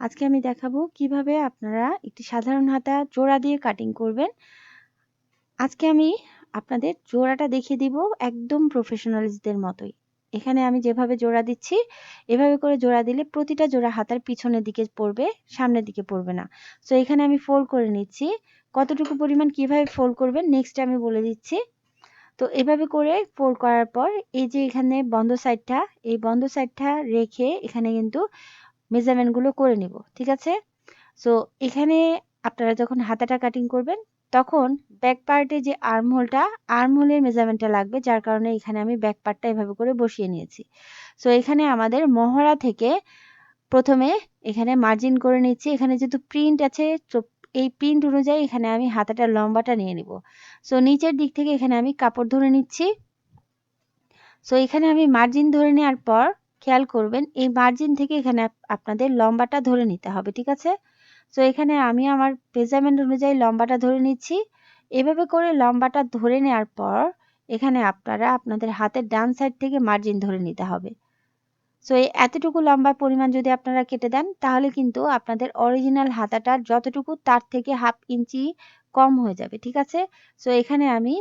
আজকে আমি দেখাবো কীভাবে আপনারা একটি সাধারণ হাতা জোড়া দিয়ে কাটিং করবেন। আজকে আমি আপনাদের জোড়াটা দেখিয়ে দিব একদম মতোই। এখানে আমি যেভাবে জোড়া দিচ্ছি, এভাবে করে জোড়া দিলে প্রতিটা জোড়া হাতার পিছনের দিকে পড়বে, সামনের দিকে পড়বে না। সো এখানে আমি ফোল্ড করে নিচ্ছি। কতটুকু পরিমাণ কীভাবে ফোল্ড করবেন নেক্সট আমি বলে দিচ্ছি। তো এভাবে করে ফোল্ড করার পর এই যে এখানে বন্ধ সাইডটা এই বন্ধ সাইডটা রেখে এখানে কিন্তু মেজারমেন্টগুলো করে নিব, ঠিক আছে? সো এখানে আপনারা যখন হাতাটা কাটিং করবেন, তখন ব্যাক পার্টে যে আর্ম হোলটা আর্ম হোলের মেজারমেন্টটা লাগবে, যার কারণে এখানে আমি ব্যাক পার্টটা এভাবে করে বসিয়ে নিয়েছি। সো এখানে আমাদের মহড়া থেকে প্রথমে এখানে মার্জিন করে নিচ্ছি। এখানে যেহেতু প্রিন্ট আছে এই প্রিন্ট অনুযায়ী এখানে আমি হাতাটার লম্বাটা নিয়ে নিব। সো নিচের দিক থেকে এখানে আমি কাপড় ধরে নিচ্ছি। সো এখানে আমি মার্জিন ধরে নেওয়ার পর খেয়াল করবেন, এই মার্জিন থেকে এখানে আপনাদের লম্বাটা ধরে নিতে হবে, ঠিক আছে? সো এখানে আমি আমার মেজারমেন্ট অনুযায়ী লম্বাটা ধরে নিচ্ছি। এভাবে করে লম্বাটা ধরে নেওয়ার পর এখানে আপনারা আপনাদের হাতের ডান সাইড থেকে মার্জিন ধরে নিতে হবে। সো এই এতটুকু লম্বা পরিমাণ যদি আপনারা কেটে দেন, তাহলে কিন্তু আপনাদের অরিজিনাল হাতাটার যতটুকু তার থেকে হাফ ইঞ্চি কম হয়ে যাবে, ঠিক আছে? সো এখানে আমি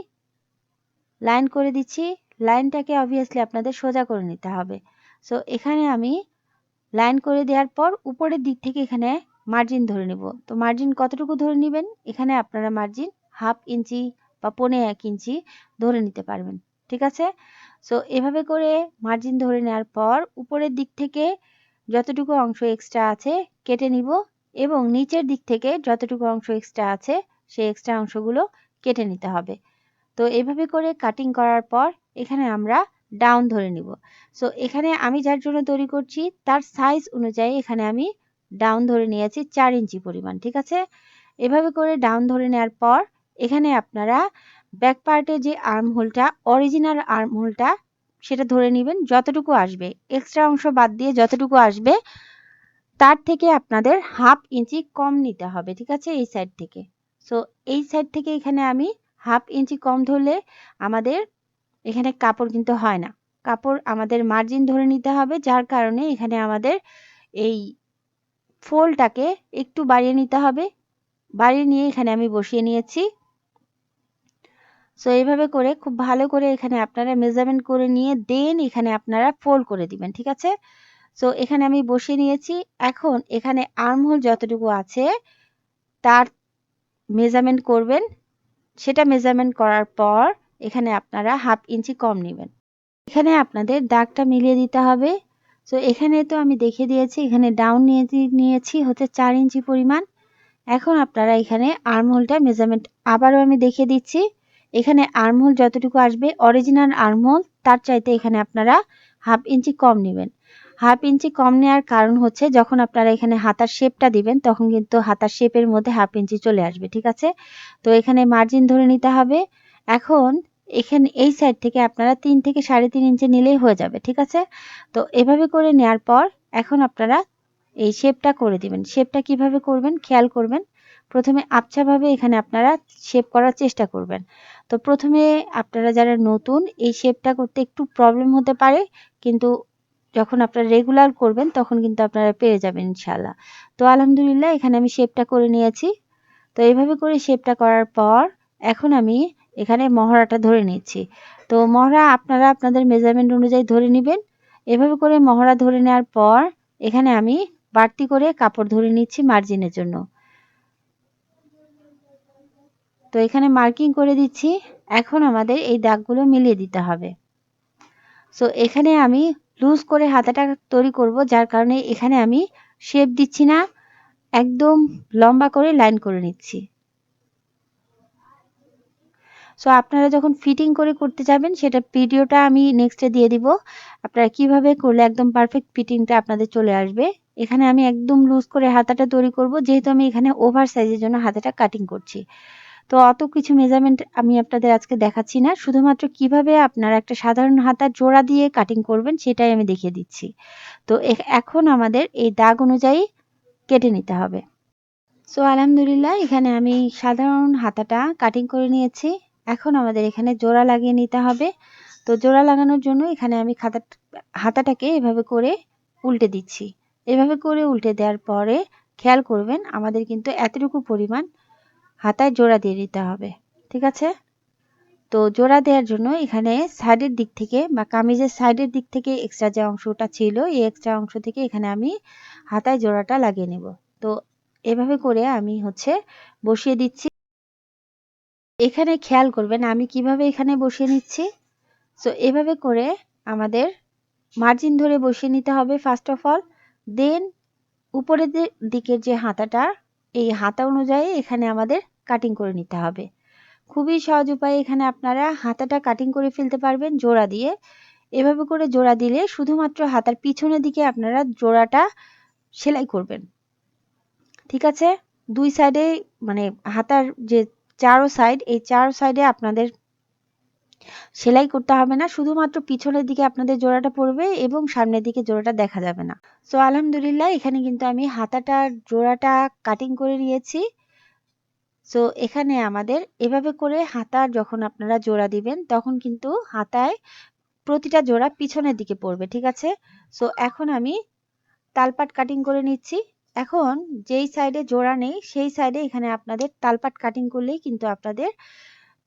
লাইন করে দিচ্ছি। লাইনটাকে অবভিয়াসলি আপনাদের সোজা করে নিতে হবে। সো এখানে আমি লাইন করে দেওয়ার পর উপরের দিক থেকে এখানে মার্জিন ধরে নিব। তো মার্জিন কতটুকু ধরে নেবেন? এখানে আপনারা মার্জিন হাফ ইঞ্চি বা পনে এক ইঞ্চি ধরে নিতে পারবেন, ঠিক আছে? সো এভাবে করে মার্জিন ধরে নেওয়ার পর উপরের দিক থেকে যতটুকু অংশ এক্সট্রা আছে কেটে নিব এবং নিচের দিক থেকে যতটুকু অংশ এক্সট্রা আছে সেই এক্সট্রা অংশগুলো কেটে নিতে হবে। তো, এভাবে করে কাটিং করার পর এখানে আমরা ডাউন ধরে নিব। সো এখানে আমি যার জন্য তৈরি করছি তার সাইজ অনুযায়ী এখানে আমি ডাউন ধরে নিয়েছি চার ইঞ্চি পরিমাণ, ঠিক আছে? এভাবে করে ডাউন ধরে নেওয়ার পর এখানে আপনারা ব্যাক পার্টে যে আর্ম হোলটা অরিজিনাল আর্ম হোলটা সেটা ধরে নেবেন, যতটুকু আসবে। এক্সট্রা অংশ বাদ দিয়ে যতটুকু আসবে, তার থেকে আপনাদের হাফ ইঞ্চি কম নিতে হবে, ঠিক আছে? এই সাইড থেকে। সো এই সাইড থেকে এখানে আমি হাফ ইঞ্চি কম ধরলে আমাদের এখানে কাপড় কিন্তু হয় না। কাপড় আমাদের মার্জিন ধরে নিতে হবে, যার কারণে এখানে আমাদের এই ফোলটাকে একটু বাড়িয়ে নিতে হবে। বাড়িয়ে নিয়ে এখানে আমি বসিয়ে নিয়েছি। সো এইভাবে করে খুব ভালো করে এখানে আপনারা মেজারমেন্ট করে নিয়ে দেন এখানে আপনারা ফোল্ড করে দিবেন, ঠিক আছে? সো এখানে আমি বসিয়ে নিয়েছি। এখন এখানে আর্ম হোল যতটুকু আছে, তার মেজারমেন্ট করবেন। সেটা মেজারমেন্ট করার পর এখানে আপনারা হাফ ইঞ্চি কম নেবেন। এখানে আপনাদের দাগটা মিলিয়ে দিতে হবে। সো এখানে তো আমি দেখে দিয়েছি, এখানে ডাউন নিয়ে নিয়েছি হচ্ছে চার ইঞ্চি পরিমাণ। এখন আপনারা এখানে আর্মহোলটা মেজারমেন্ট আবারও আমি দেখে দিচ্ছি। এখানে আর্মহোল যতটুকু আসবে অরিজিনাল আর্মহোল তার চাইতে এখানে আপনারা হাফ ইঞ্চি কম নেবেন। হাফ ইঞ্চি কম নেওয়ার কারণ হচ্ছে, যখন আপনারা এখানে হাতার শেপটা দিবেন, তখন কিন্তু হাতার শেপের মধ্যে হাফ ইঞ্চি চলে আসবে, ঠিক আছে? তো এখানে মার্জিন ধরে নিতে হবে। এখন এখানে এই সাইড থেকে আপনারা তিন থেকে সাড়ে তিন ইঞ্চি নিলেই হয়ে যাবে, ঠিক আছে? তো এভাবে করে নেওয়ার পর এখন আপনারা এই শেপটা করে দিবেন। শেপটা কীভাবে করবেন? খেয়াল করবেন। প্রথমে আবছাভাবে এখানে আপনারা শেপ করার চেষ্টা করবেন। তো প্রথমে আপনারা যারা নতুন, এই শেপটা করতে একটু প্রবলেম হতে পারে, কিন্তু যখন আপনারা রেগুলার করবেন, তখন কিন্তু আপনারা পেরে যাবেন ইনশাল্লাহ তো আলহামদুলিল্লাহ, এখানে আমি শেপটা করে নিয়েছি। তো এইভাবে করে শেপটা করার পর, এখন আমি এখানে মহড়াটা ধরে নিচ্ছি। তো মহড়া আপনারা আপনাদের মেজারমেন্ট অনুযায়ী ধরে নেবেন। এভাবে করে মহড়া ধরে নেওয়ার পর, এখানে আমি বাড়তি করে কাপড় ধরে নিচ্ছি মার্জিনের জন্য। তো এখানে মার্কিং করে দিচ্ছি। এখন আমাদের এই দাগগুলো মিলিয়ে দিতে হবে। সো এখানে আমি লুজ করে হাতাটা তৈরি করব, যার কারণে এখানে আমি শেপ দিচ্ছি না। একদম লম্বা করে লাইন করে নিচ্ছি। সো আপনারা যখন ফিটিং করে করতে যাবেন, সেটা ভিডিওটা আমি নেক্সটে দিয়ে দিব। আপনারা কীভাবে করলে একদম পারফেক্ট ফিটিংটা আপনাদের চলে আসবে। এখানে আমি একদম লুজ করে হাতাটা তৈরি করব, যেহেতু আমি এখানে ওভার সাইজের জন্য হাতাটা কাটিং করছি। তো অত কিছু মেজারমেন্ট আমি আপনাদের আজকে দেখাচ্ছি না। শুধুমাত্র কীভাবে আপনারা একটা সাধারণ হাতা জোড়া দিয়ে কাটিং করবেন সেটাই আমি দেখিয়ে দিচ্ছি। তো এখন আমাদের এই দাগ অনুযায়ী কেটে নিতে হবে। সো আলহামদুলিল্লাহ, এখানে আমি সাধারণ হাতাটা কাটিং করে নিয়েছি। এখন আমাদের এখানে জোড়া লাগিয়ে নিতে হবে। তো জোড়া লাগানোর জন্য এখানে আমি খাতা, হাতাটাকে এভাবে করে উল্টে দিচ্ছি। এভাবে করে উল্টে দেওয়ার পরে খেয়াল করবেন, আমাদের কিন্তু এতটুকু পরিমাণ হাতায় জোড়া দিয়ে দিতে হবে, ঠিক আছে? তো জোড়া দেওয়ার জন্য এখানে সাইডের দিক থেকে বা কামিজের সাইডের দিক থেকে এক্সট্রা যে অংশটা ছিল, এই এক্সট্রা অংশ থেকে এখানে আমি হাতায় জোড়াটা লাগিয়ে নেব। তো এভাবে করে আমি হচ্ছে বসিয়ে দিচ্ছি। এখানে খেয়াল করবেন আমি কীভাবে এখানে বসিয়ে নিচ্ছি। সো এভাবে করে আমাদের মার্জিন ধরে বসিয়ে নিতে হবে ফার্স্ট অফ অল দেন উপরের দিকের যে হাতাটা, এই হাতা অনুযায়ী এখানে আমাদের কাটিং করে নিতে হবে। খুবই সহজ উপায়ে এখানে আপনারা হাতাটা কাটিং করে ফেলতে পারবেন জোড়া দিয়ে। এভাবে করে জোড়া দিলে শুধুমাত্র হাতার পিছনের দিকে আপনারা জোড়াটা সেলাই করবেন। ঠিক আছে? দুই সাইডে মানে হাতার যে চারো সাইড এই চারো সাইডে আপনাদের সেলাই করতে হবে না। শুধুমাত্র পিছনের দিকে আপনাদের জোড়াটা পড়বে এবং সামনের দিকে জোড়াটা দেখা যাবে না। সো আলহামদুলিল্লাহ এখানে কিন্তু আমি হাতাটার জোড়াটা কাটিং করে নিয়েছি। সো এখানে আমাদের এভাবে করে হাতা যখন আপনারা জোড়া দিবেন, তখন কিন্তু হাতায় প্রতিটা জোড়া পিছনের দিকে পড়বে, ঠিক আছে? সো এখন আমি তালপাট কাটিং করে নিচ্ছি। এখন যেই সাইডে জোড়া নেই, সেই সাইডে এখানে আপনাদের তালপাট কাটিং করলেই কিন্তু আপনাদের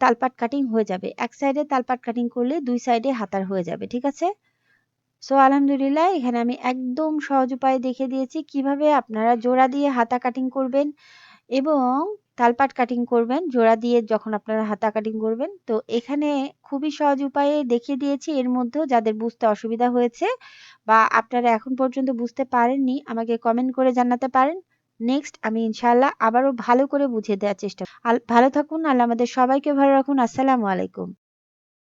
তালপাট কাটিং হয়ে যাবে। এক সাইডে তালপাট কাটিং করলে দুই সাইডে হাতার হয়ে যাবে, ঠিক আছে? সো আলহামদুলিল্লাহ, এখানে আমি একদম সহজ উপায়ে দেখে দিয়েছি কীভাবে আপনারা জোড়া দিয়ে হাতা কাটিং করবেন এবং তালপাট কাটিং করবেন, জোড়া দিয়ে যখন আপনারা হাতা কাটিং করবেন। তো এখানে খুবই সহজ উপায়ে দেখিয়ে দিয়েছি, এর মধ্যেও যাদের বুঝতে অসুবিধা হয়েছে বা আপনারা এখন পর্যন্ত বুঝতে পারেননি, আমাকে কমেন্ট করে জানাতে পারেন। নেক্সট আমি ইনশাআল্লাহ আবারও ভালো করে বুঝিয়ে দেওয়ার চেষ্টা ভালো থাকুন, আল্লাহ আমাদের সবাইকে ভালো রাখুন। আসসালামু আলাইকুম।